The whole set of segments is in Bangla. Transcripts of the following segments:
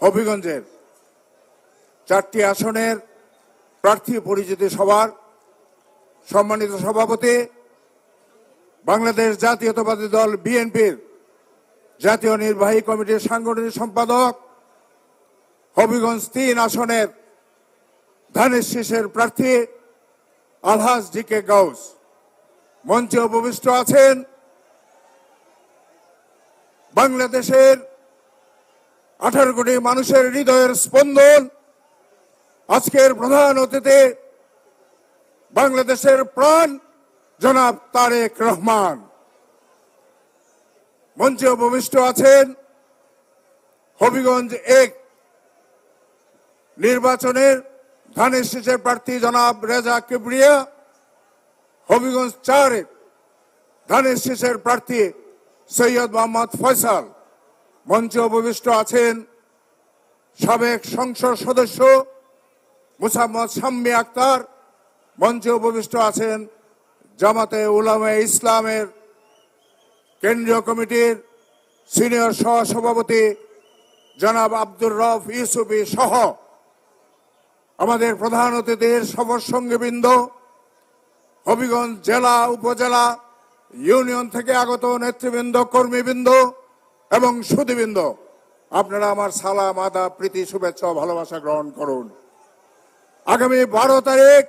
হবিগঞ্জের চারটি আসনের প্রার্থী পরিচিতি সভার সম্মানিত সভাপতি বাংলাদেশ জাতীয়তাবাদী দল বিএনপির জাতীয় নির্বাহী কমিটির সাংগঠনিক সম্পাদক, হবিগঞ্জ তিন আসনের ধানের শীষের প্রার্থী আলহাজ ডি কে গাউস। মঞ্চে উপবিষ্ট আছেন বাংলাদেশের আঠারো কোটি মানুষের হৃদয়ের স্পন্দন আজকের প্রধান অতিথি বাংলাদেশের প্রাণ, জনাব তারেক রহমান। মঞ্চে উপবিষ্ট আছেন হবিগঞ্জ এক নির্বাচনের ধানের শীষের প্রার্থী জনাব রেজা কিবরিয়া, হবিগঞ্জ চারের ধানের শীষের প্রার্থী সৈয়দ মোহাম্মদ ফয়সাল। মঞ্চে উপবিষ্ট আছেন সাবেক সংসদ সদস্য মুসাম্মদ শাম্মী আক্তার। মঞ্চে উপবিষ্ট আছেন জামাতে উলামে ইসলামের কেন্দ্রীয় কমিটির সিনিয়র সহসভাপতি জনাব আব্দুর রফ ইউসুফি সহ আমাদের প্রধান অতিথির সফর সঙ্গীবৃন্দ, হবিগঞ্জ জেলা উপজেলা ইউনিয়ন থেকে আগত নেতৃবৃন্দ, কর্মীবৃন্দ এবং সুদীবৃন্দ আপনারা আমার সালাম আদা প্রীতি, শুভেচ্ছা ভালোবাসা গ্রহণ করুন। আগামী বারো তারিখ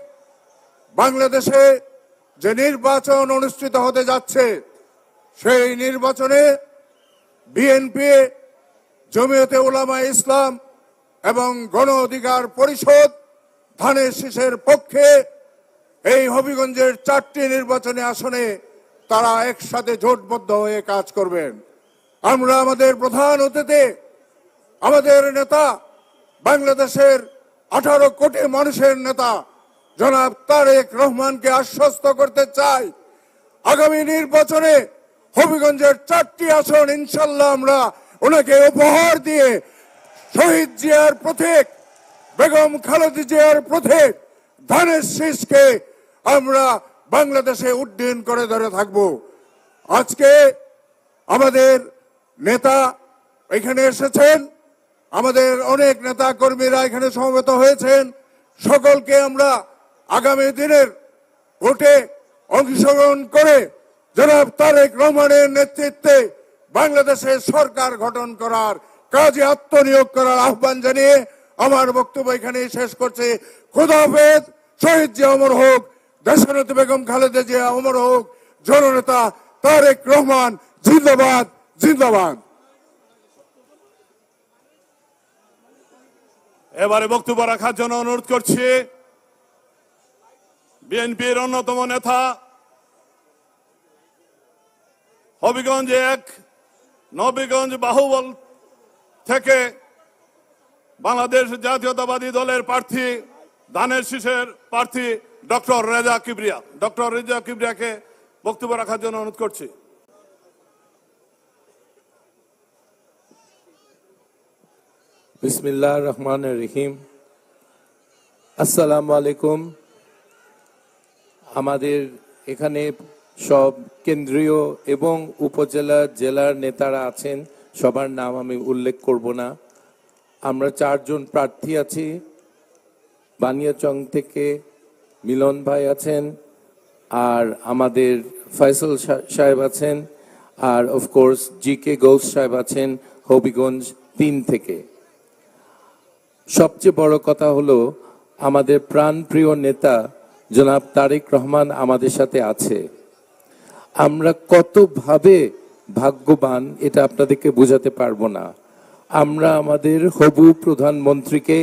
বাংলাদেশে যে নির্বাচন অনুষ্ঠিত হতে যাচ্ছে, সেই নির্বাচনে বিএনপি, জমিয়তে উলামা ইসলাম এবং গণ অধিকার পরিষদ ধানের শীষের পক্ষে এই হবিগঞ্জের চারটি নির্বাচনী আসনে তারা একসাথে জোটবদ্ধ হয়ে কাজ করবেন। আমরা আমাদের প্রধান অতিথি, আমাদের নেতা, বাংলাদেশের আঠারো কোটি মানুষের নেতা, জনাব তারেক রহমানকে আশ্বস্ত করতে চাই। আগামী নির্বাচনে হবিগঞ্জের চারটি আসন, ইনশাল্লাহ আমরা ওনাকে উপহার দিয়ে শহীদ জিয়ার প্রতীক, বেগম খালেদা জিয়ার প্রতীক, ধানের শীষকে আমরা বাংলাদেশে উড্ডয়ন করে ধরে থাকব। আজকে আমাদের নেতা এখানে এসেছেন। আমাদের অনেক নেতা কর্মীরা এখানে সমবেত হয়েছেন। সকলকে আমরা আগামী দিনের ভোটে অংশগ্রহণ করে জনাব তারেক রহমানের নেতৃত্বে বাংলাদেশের সরকার গঠন করার কাজে আত্মনিয়োগ করার আহ্বান জানিয়ে আমার বক্তব্য এখানে শেষ করছে। খোদা হাফেজ, শহীদ জিয়া অমর হোক, দেশনেত্রী বেগম খালেদা জিয়া অমর হোক, জননেতা তারেক রহমান, জিন্দাবাদ। জিন্দাবাদ। এবারে বক্তব্য রাখার জন্য অনুরোধ করছি, বিএনপির অন্যতম নেতা হবিগঞ্জ এক নবীগঞ্জ বাহুবল থেকে বাংলাদেশ জাতীয়তাবাদী দলের প্রার্থী ধানের শীষের প্রার্থী ডক্টর রেজা কিবরিয়া। ডক্টর রেজা কিবরিয়াকে বক্তব্য রাখার জন্য অনুরোধ করছি। বিসমিল্লাহ রহমান রহিম। আসসালামু আলাইকুম। আমাদের এখানে সব কেন্দ্রীয় এবং উপজেলা জেলার নেতারা আছেন, সবার নাম আমি উল্লেখ করব না। আমরা চারজন প্রার্থী আছি। বানিয়াচং থেকে মিলন ভাই আছেন, আর আমাদের ফয়সল সাহেব আছেন, আর অফকোর্স জি কে গৌস সাহেব আছেন, হবিগঞ্জ তিন থেকে। সবচেয়ে বড় কথা হলো, আমাদের প্রাণপ্রিয় নেতা জনাব তারেক রহমান আমাদের সাথে আছে। আমরা কতভাবে ভাগ্যবান এটা আপনাদেরকে বোঝাতে পারব না। আমরা আমাদের হবু প্রধানমন্ত্রীকে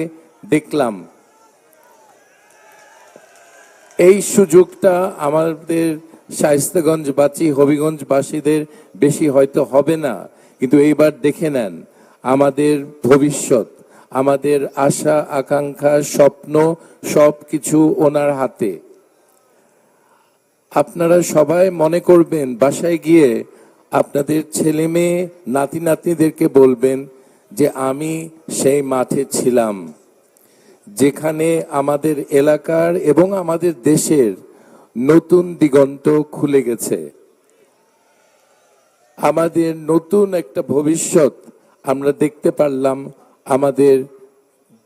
দেখলাম। এই সুযোগটা আমাদের শাইস্তাগঞ্জবাসী হবিগঞ্জবাসীদের বেশি হয়তো হবে না, কিন্তু এইবার দেখে নেন, আমাদের ভবিষ্যৎ। আমাদের আশা, আকাঙ্ক্ষা, স্বপ্ন সব কিছু ওনার হাতে। আপনারা সবাই মনে করবেন, বাসায় গিয়ে আপনাদের ছেলে মেয়ে, নাতি নাতনিদেরকে বলবেন যে আমি সেই মাঠে ছিলাম, যেখানে আমাদের এলাকার এবং আমাদের দেশের নতুন দিগন্ত খুলে গেছে। আমাদের নতুন একটা ভবিষ্যৎ আমরা দেখতে পারলাম আমাদের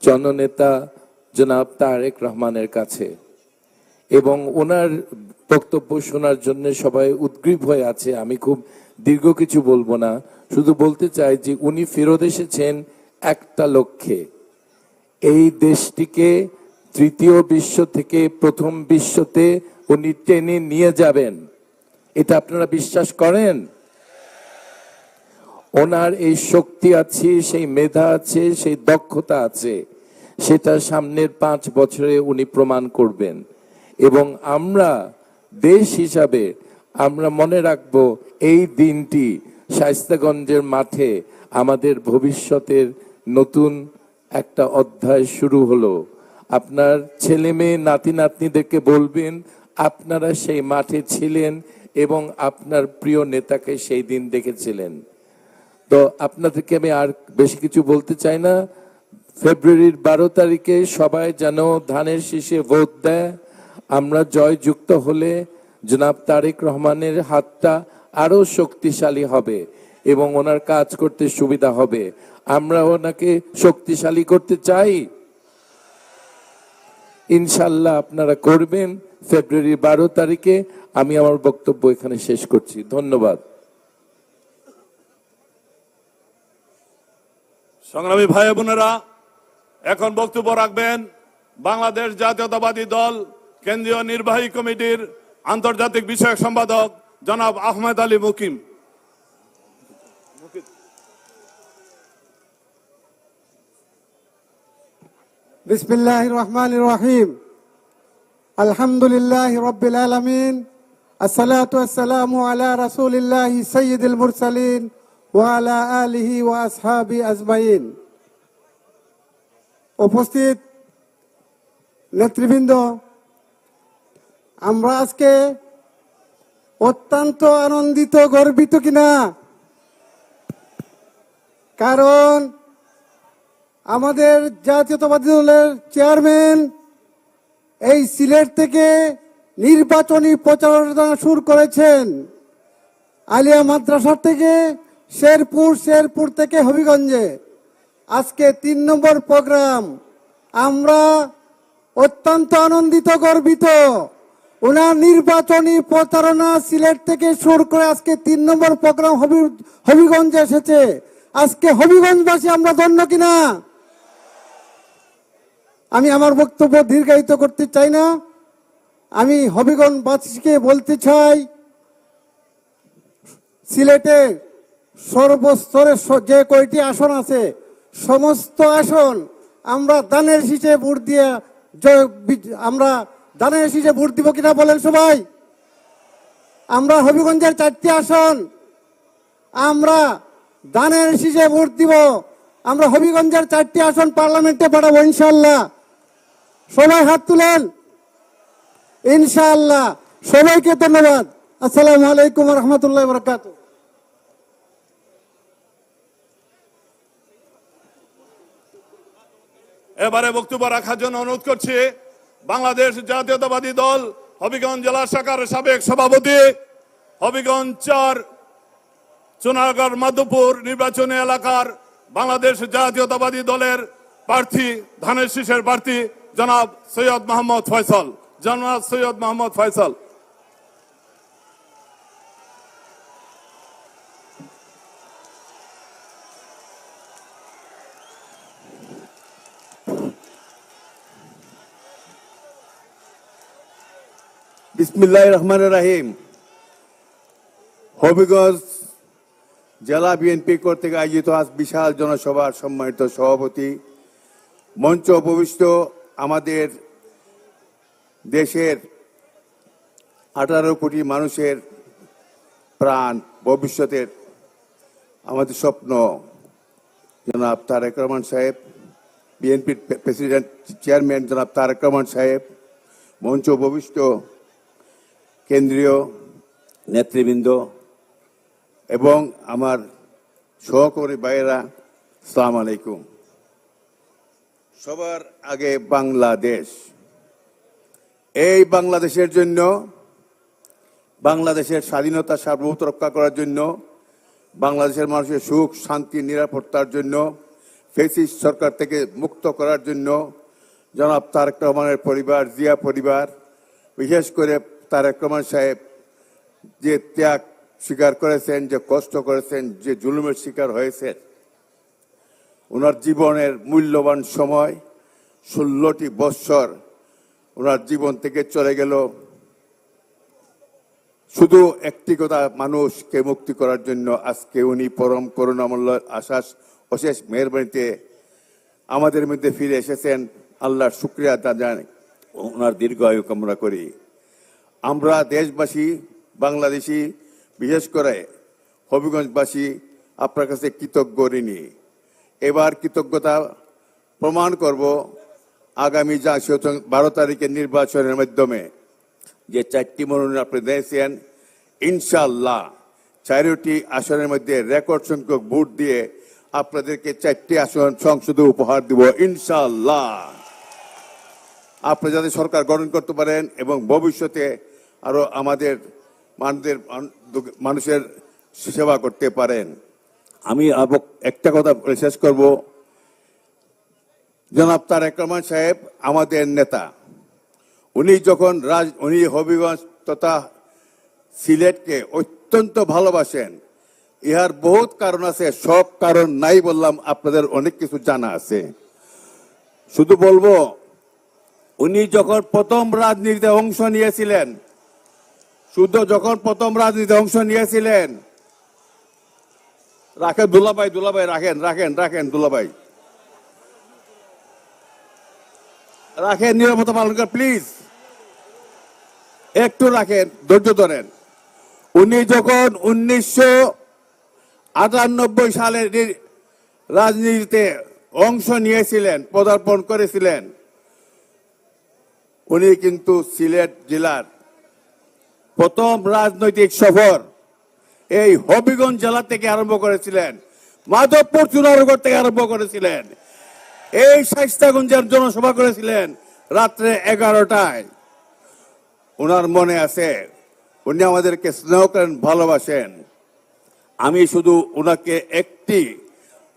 জননেতা জনাব তারেক রহমানের কাছে। এবং ওনার বক্তব্য শোনার জন্য সবাই উদ্গ্রীব হয়ে আছে, আমি খুব দীর্ঘ কিছু বলব না। শুধু বলতে চাই যে উনি ফেরত এসেছেন একটা লক্ষ্যে। এই দেশটিকে তৃতীয় বিশ্ব থেকে প্রথম বিশ্বতে উনি টেনে নিয়ে যাবেন। এটা আপনারা বিশ্বাস করেন? ওনার এই শক্তি আছে, সেই মেধা আছে, সেই দক্ষতা আছে, সেটা সামনের পাঁচ বছরে উনি প্রমাণ করবেন। এবং আমরা দেশ হিসাবে আমরা মনে রাখব, এই দিনটি শাইস্তাগঞ্জের মাঠে আমাদের ভবিষ্যতের নতুন একটা অধ্যায় শুরু হলো। আপনার ছেলে মেয়ে, নাতি নাতনিদেরকে বলবেন, আপনারা সেই মাঠে ছিলেন এবং আপনার প্রিয় নেতাকে সেই দিন দেখেছিলেন। তো আপনাদেরকে আমি আর বেশি কিছু বলতে চাই না। ফেব্রুয়ারির বারো তারিখে সবাই যেন ধানের শীষে ভোট দেয়। আমরা জয়যুক্ত হলে জনাব তারেক রহমানের হাতটা আরও শক্তিশালী হবে এবং ওনার কাজ করতে সুবিধা হবে। আমরা ওনাকে শক্তিশালী করতে চাই। ইনশাল্লাহ আপনারা করবেন। ফেব্রুয়ারি বারো তারিখে আমি আমার বক্তব্য এখানে শেষ করছি। ধন্যবাদ। সংগ্রামী ভাই বোনেরা, এখন বক্তব্য রাখবেন বাংলাদেশ জাতীয়তাবাদী দল, কেন্দ্রীয় নির্বাহী কমিটির আন্তর্জাতিক বিষয়ক সম্পাদক জনাব আহমেদ আলী মুকিম। বিসমিল্লাহ রহমান রহিম। আলহামদুলিল্লাহ রবিল আলমিন। আসসালাতু আসসালামু আলা রাসূলিল্লাহি সাইয়্যিদুল মুরসালিন। ওয়ালা আলহি ওয়াসহাবি আজমাইন। উপস্থিত নেতৃবৃন্দ, আমরা আজকে অত্যন্ত আনন্দিত, গর্বিত কিনা? কারণ আমাদের জাতীয়তাবাদী দলের চেয়ারম্যান এই সিলেট থেকে নির্বাচনী প্রচারণা শুরু করেছেন। আলিয়া মাদ্রাসার থেকে শেরপুর শেরপুর থেকে হবিগঞ্জে। আজকে তিন নম্বর প্রোগ্রাম। আমরা অত্যন্ত আনন্দিত, গর্বিত। ওনার নির্বাচনী প্রচারণা সিলেট থেকে শুরু করে আজকে তিন নম্বর প্রোগ্রাম হবি, হবিগঞ্জে এসেছে। আজকে হবিগঞ্জবাসী আমরা ধন্য কিনা? আমি আমার বক্তব্য দীর্ঘায়িত করতে চাই না। আমি হবিগঞ্জবাসীকে বলতে চাই সিলেটে সর্বস্তরে যে কয়টি আসন আছে, সমস্ত আসন আমরা দানের শীষে ভোট দিয়ে আমরা দানের শীষে ভোট দিব কিনা বলেন সবাই। আমরা হবিগঞ্জের চারটি আসন, আমরা দানের শীষে ভোট দিব, আমরা হবিগঞ্জের চারটি আসন পার্লামেন্টে পাঠাবো ইনশাল্লাহ সবাই হাত তুলেন। ইনশাআল্লাহ। সবাইকে ধন্যবাদ। আসসালামু আলাইকুম রহমতুল্লাহ বরকাত এবারে বক্তব্য রাখার জন্য অনুরোধ করছি, বাংলাদেশ জাতীয়তাবাদী দল হবিগঞ্জ জেলা শাখার সাবেক সভাপতি, হবিগঞ্জ চার চুনারগড় মাধবপুর নির্বাচনী এলাকার বাংলাদেশ জাতীয়তাবাদী দলের প্রার্থী, ধানের শীষের প্রার্থী, জনাব সৈয়দ মোহাম্মদ ফয়সল। জনাব সৈয়দ মোহাম্মদ ফয়সাল বিসমিল্লাহ রহমান রাহিম। হবিগঞ্জ জেলা বিএনপি কর্তৃক আয়োজিত আজ বিশাল জনসভার সম্মানিত সভাপতি। মঞ্চ উপবিষ্ট আমাদের দেশের আঠারো কোটি মানুষের প্রাণ, ভবিষ্যতের আমাদের স্বপ্ন। জনাব তারেক রহমান সাহেব, বিএনপির প্রেসিডেন্ট, চেয়ারম্যান জনাব তারেক রহমান সাহেব, মঞ্চ উপবিষ্ট কেন্দ্রীয় নেতৃবৃন্দ এবং আমার সহকর্মী ভাইয়েরা সালাম আলাইকুম। সবার আগে বাংলাদেশ। এই বাংলাদেশের জন্য, বাংলাদেশের স্বাধীনতা সার্বভৌমত্ব রক্ষা করার জন্য, বাংলাদেশের মানুষের সুখ, শান্তি, নিরাপত্তার জন্য ফেসিস সরকার থেকে মুক্ত করার জন্য, জনাব তারেক রহমানের পরিবার, জিয়া পরিবার, বিশেষ করে তারেক রহমান সাহেব যে ত্যাগ স্বীকার করেছেন, যে কষ্ট করেছেন, যে জুলুমের শিকার হয়েছেন, ওনার জীবনের মূল্যবান সময় ষোলোটি বৎসর ওনার জীবন থেকে চলে গেল। শুধু একটি কথা, মানুষকে মুক্তি করার জন্য আজকে উনি পরম করুণামূল্য আশ্বাস, অশেষ মেহরবানিতে আমাদের মধ্যে ফিরে এসেছেন। আল্লাহর শুক্রিয়া তা জানি ওনার দীর্ঘ আয়ু কামনা করি। আমরা দেশবাসী, বাংলাদেশি, বিশেষ করে হবিগঞ্জবাসী, আপনার কাছে কৃতজ্ঞ ঋণী। এবার কৃতজ্ঞতা প্রমাণ করব আগামী যা বারো তারিখের নির্বাচনের মাধ্যমে যে চারটি মনোনয়ন আপনি দিয়েছেন ইনশাল্লাহ চারটি আসনের মধ্যে রেকর্ড সংখ্যক ভোট দিয়ে আপনাদেরকে চারটি আসন সংসদে উপহার দিব ইনশাল্লাহ আপনি যাতে সরকার গঠন করতে পারেন এবং ভবিষ্যতে আরও আমাদের মানুষদের, মানুষের সেবা করতে পারেন। আমি একটা কথা শেষ করব। জনাব তারেক রহমান সাহেব, আমাদের নেতা, উনি যখন রাজ, উনি হবিগঞ্জ তথা সিলেটকে অত্যন্ত ভালোবাসেন, ইহার বহুত কারণ আছে, সব কারণ নাই বললাম, আপনাদের অনেক কিছু জানা আছে। শুধু বলব, উনি যখন প্রথম রাজনীতিতে অংশ নিয়েছিলেন শুদ্ধ যখন প্রথম রাজনীতি অংশ নিয়েছিলেন, রাখেন দুলাভাই দুলাভাই, রাখেন রাখেন রাখেন দুলাভাই। রাখেন নিরাপত্তা পালন করেন প্লিজ একটু রাখেন, ধৈর্য ধরেন। উনি যখন উনিশশো আটানব্বই সালের রাজনীতিতে অংশ নিয়েছিলেন, পদার্পণ করেছিলেন, উনি কিন্তু সিলেট জেলার প্রথম রাজনৈতিক সফর এই হবিগঞ্জ জেলা থেকে আরম্ভ করেছিলেন। মাধবপুর চুনারগড় থেকে আরম্ভ করেছিলেন। এই শাইস্তাগঞ্জের জনসভা করেছিলেন রাত্রে এগারোটায়। ওনার মনে আছে, উনি আমাদেরকে স্নেহ করেন, ভালোবাসেন। আমি শুধু ওনাকে একটি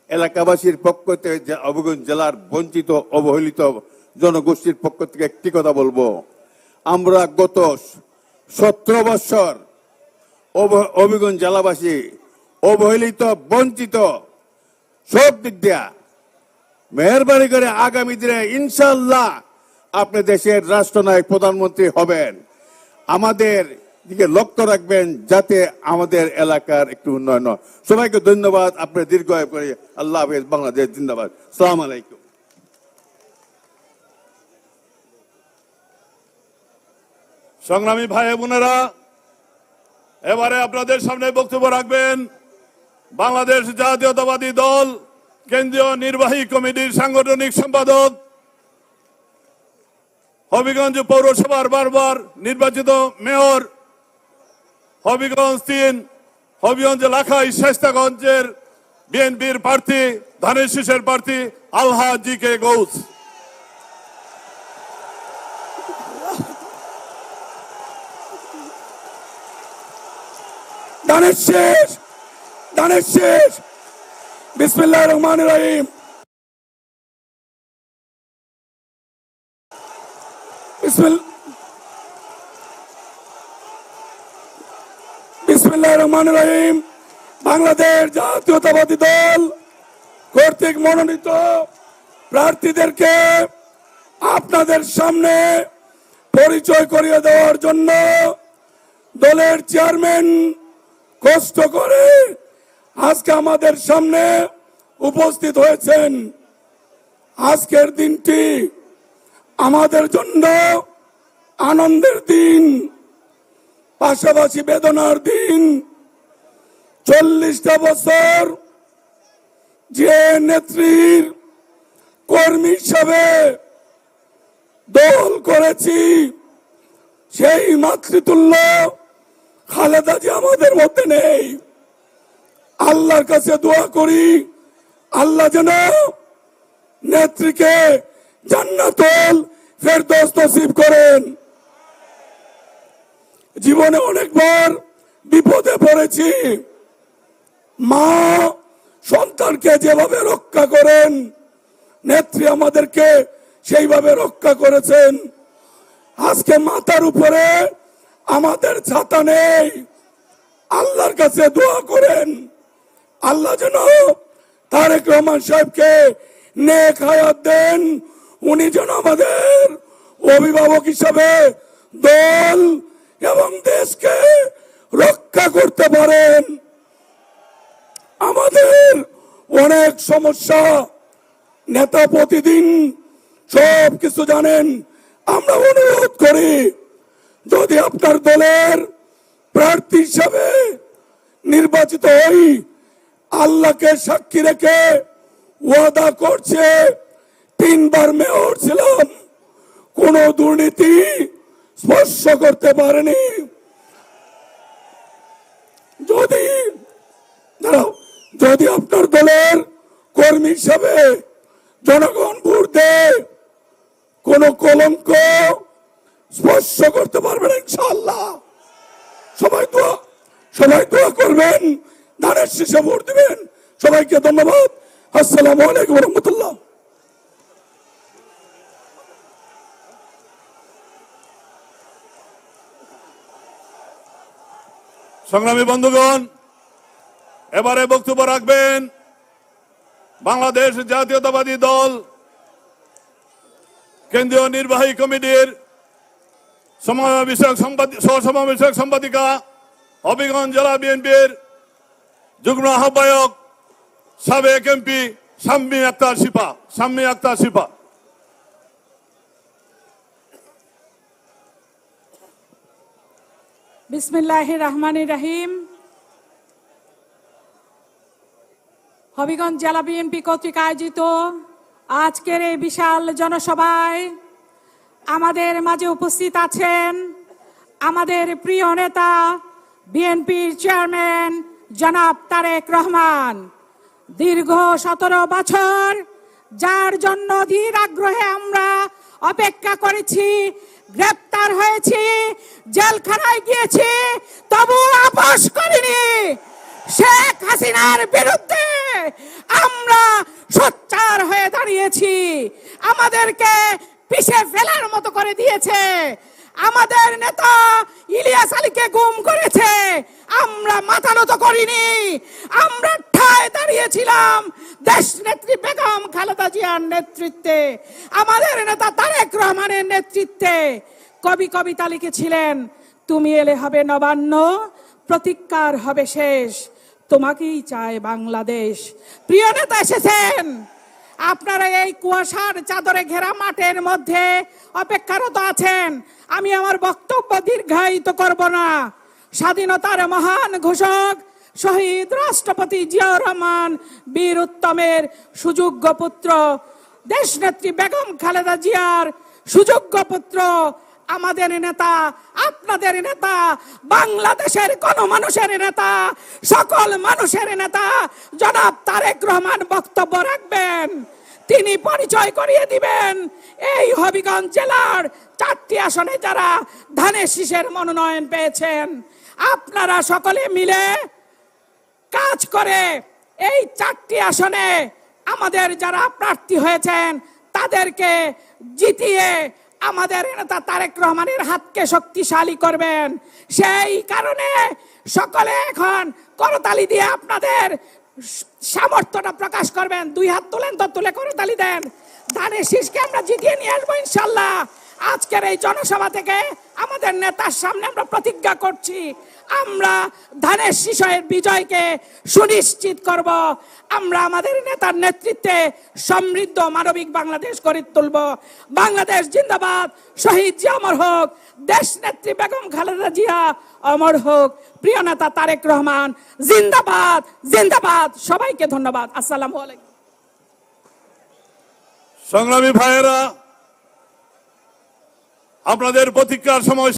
এলাকাবাসীর পক্ষ থেকে যে অবগঞ্জ জেলার বঞ্চিত, অবহেলিত জনগোষ্ঠীর পক্ষ থেকে একটি কথা বলব। আমরা গত সতেরো বৎসর অবিগঞ্জ জেলাবাসী অবহেলিত, বঞ্চিত, সব দিক দিয়া মেহরবানি করে আগামী দিনে ইনশাল্লাহ আপনি দেশের রাষ্ট্রনায়ক প্রধানমন্ত্রী হবেন। আমাদের দিকে লক্ষ্য রাখবেন যাতে আমাদের এলাকার একটু উন্নয়ন। সবাইকে ধন্যবাদ, আপনি দীর্ঘ করে আল্লাহ হাফেজ, বাংলাদেশ জিন্দাবাদ। সালাম আলাইকুম। সংগ্রামী ভাই বোনেরা, এবারে আপনাদের সামনে বক্তব্য রাখবেন বাংলাদেশ জাতীয়তাবাদী দল, কেন্দ্রীয় নির্বাহী কমিটির সাংগঠনিক সম্পাদক, হবিগঞ্জ পৌরসভার বারবার নির্বাচিত মেয়র, হবিগঞ্জ তিন, হবিগঞ্জ লাখাই শেস্তাগঞ্জের বিএনপির প্রার্থী, ধানের শীষের প্রার্থী আলহা জি কে গৌস। দানের শেষ দানের শেষ। বিসমিল্লাহ রহমান রহিম। বিসমিল্লাহ রহমান রহিম। বাংলাদেশ জাতীয়তাবাদী দল কর্তৃক মনোনীত প্রার্থীদেরকে আপনাদের সামনে পরিচয় করিয়ে দেওয়ার জন্য দলের চেয়ারম্যান কষ্ট করে আজকে আমাদের সামনে উপস্থিত হয়েছেন। আজকের দিনটি আমাদের জন্য আনন্দের দিন, পাশাপাশি বেদনার দিন। চল্লিশটা বছর যে নেত্রীর কর্মী হিসাবে দল করেছি, সেই মাতৃতুল্য খালেদা যে আমাদের মধ্যে নেই। আল্লাহর কাছে দোয়া করি, আল্লাহ যেন নেত্রীকে জান্নাতুল ফেরদৌস নসিব করেন। জীবনে অনেকবার বিপদে পড়েছি। মা সন্তানকে যেভাবে রক্ষা করেন, নেত্রী আমাদেরকে সেইভাবে রক্ষা করেছেন। আজকে মাথার উপরে আমাদের ছাতা নেই। আল্লাহর কাছে দোয়া করেন। আল্লাহ যেন তারেক রহমান সাহেবকে নেক হায়াত দেন। উনি যেন আমাদের অভিভাবক হিসাবে দল এবং দেশকে রক্ষা করতে পারেন। আমাদের অনেক সমস্যা। নেতা প্রতিদিন সব কিছু জানেন। আমরা অনুরোধ করি যদি আপনার দলের প্রার্থী হিসাবে নির্বাচিত হই, আল্লাহকে সাক্ষী রেখে ওয়াদা করছে, তিনবার মেয়র ছিলাম, কোন দুর্নীতি স্পর্শ করতে পারেনি। যদি যদি আপনার দলের কর্মী হিসাবে জনগণ ভোট দেয়, কোন কলঙ্ক স্পর্শ করতে পারবেন ইনশাআল্লাহ। সবাই দোয়া সবাই দোয়া করবেন। ধানের শীষে ভোট দিবেন। সবাইকে ধন্যবাদ। আসসালামু আলাইকুম রহমতুল্লাহ। সংগ্রামী বন্ধুগণ, এবারে বক্তব্য রাখবেন বাংলাদেশ জাতীয়তাবাদী দল, কেন্দ্রীয় নির্বাহী কমিটির সমাবেশ বিষয়ক সম্পাদ- সহসভা সম্পাদিকা হবিগঞ্জ জেলা বিএনপির যুগ্ম আহ্বায়ক, সাবেক এমপি শাম্মী আক্তার শিপা, শাম্মী আক্তার শিপা। বিসমিল্লাহ রহমান রাহিম। হবিগঞ্জ জেলা বিএনপি কর্তৃক আয়োজিত আজকের এই বিশাল জনসভায় আমাদের মাঝে উপস্থিত আছেন আমাদের প্রিয় নেতা, বিএনপির চেয়ারম্যান জনাব তারেক রহমান। দীর্ঘ সতেরো বছর যার জন্য ধীর আগ্রহে আমরা অপেক্ষা করেছি, গ্রেপ্তার হয়েছি, জেলখানায় গিয়েছি, তবু আপোষ করিনি। শেখ হাসিনার বিরুদ্ধে আমরা সোচ্চার হয়ে দাঁড়িয়েছি। আমাদেরকে পিছে ফেলার মতো করে দিয়েছে। আমাদের নেতা ইলিয়াস আলীকে গুম করেছে। আমরা মাথা নত করিনি। আমরা ঠায় দাঁড়িয়েছিলাম। দেশ নেত্রী বেগম খালেদা জিয়ার নেতৃত্বে, আমাদের নেতা তারেক রহমানের নেতৃত্বে। কবি কবিতা লিখেছিলেন, তুমি এলে হবে নবান্ন প্রতিজ্ঞার হবে শেষ। তোমাকেই চায় বাংলাদেশ। প্রিয় নেতা এসেছেন। আপনারা এই কুয়াশার চাদরে ঘেরা মাঠের মধ্যে অপেক্ষারত আছেন। আমি আমার বক্তব্য দীর্ঘায়িত করব না। স্বাধীনতার মহান ঘোষক শহীদ রাষ্ট্রপতি জিয়াউর রহমান, বীর উত্তমের সুযোগ্য পুত্র, দেশনেত্রী বেগম খালেদা জিয়ার সুযোগ্য পুত্র আমাদের নেতা, আপনাদের নেতা, বাংলাদেশের কোন মানুষের নেতা, সকল মানুষের নেতা, জনাব তারেক রহমান বক্তব্য রাখবেন। তিনি পরিচয় করিয়ে দিবেন। এই হবিগঞ্জ জেলার চারটি আসনে যারা ধানের শীষের মনোনয়ন পেয়েছেন, আপনারা সকলে মিলে কাজ করে এই চারটি আসনে আমাদের যারা প্রার্থী হয়েছেন, তাদেরকে জিতিয়ে আমাদের নেতা তারেক রহমানের হাতকে শক্তিশালী করবেন। সেই কারণে সকলে এখন করতালি দিয়ে আপনাদের সামর্থ্যটা প্রকাশ করবেন। দুই হাত তুলেন তো তুলে করতালি দেন। ধানের শীষকে আমরা জিতিয়ে নিয়ে আসব ইনশাল্লাহ। আজকের এই জনসভা থেকে আমাদের নেতার সামনে আমরা প্রতিজ্ঞা করছি, আমরা ধানের শিশয়ের বিজয়কে সুনিশ্চিত করব, আমরা আমাদের নেতার নেতৃত্বে সমৃদ্ধ মানবিক বাংলাদেশ গড়ে তুলব। বাংলাদেশ জিন্দাবাদ, শহীদ অমর হোক, দেশ নেত্রী বেগম খালেদা জিয়া অমর হোক। প্রিয় নেতা তারেক রহমান, জিন্দাবাদ জিন্দাবাদ। সবাইকে ধন্যবাদ। আসসালামু আলাইকুম। সংগ্রামী ভাইয়েরা আপনাদের প্রতিজ্ঞার সময়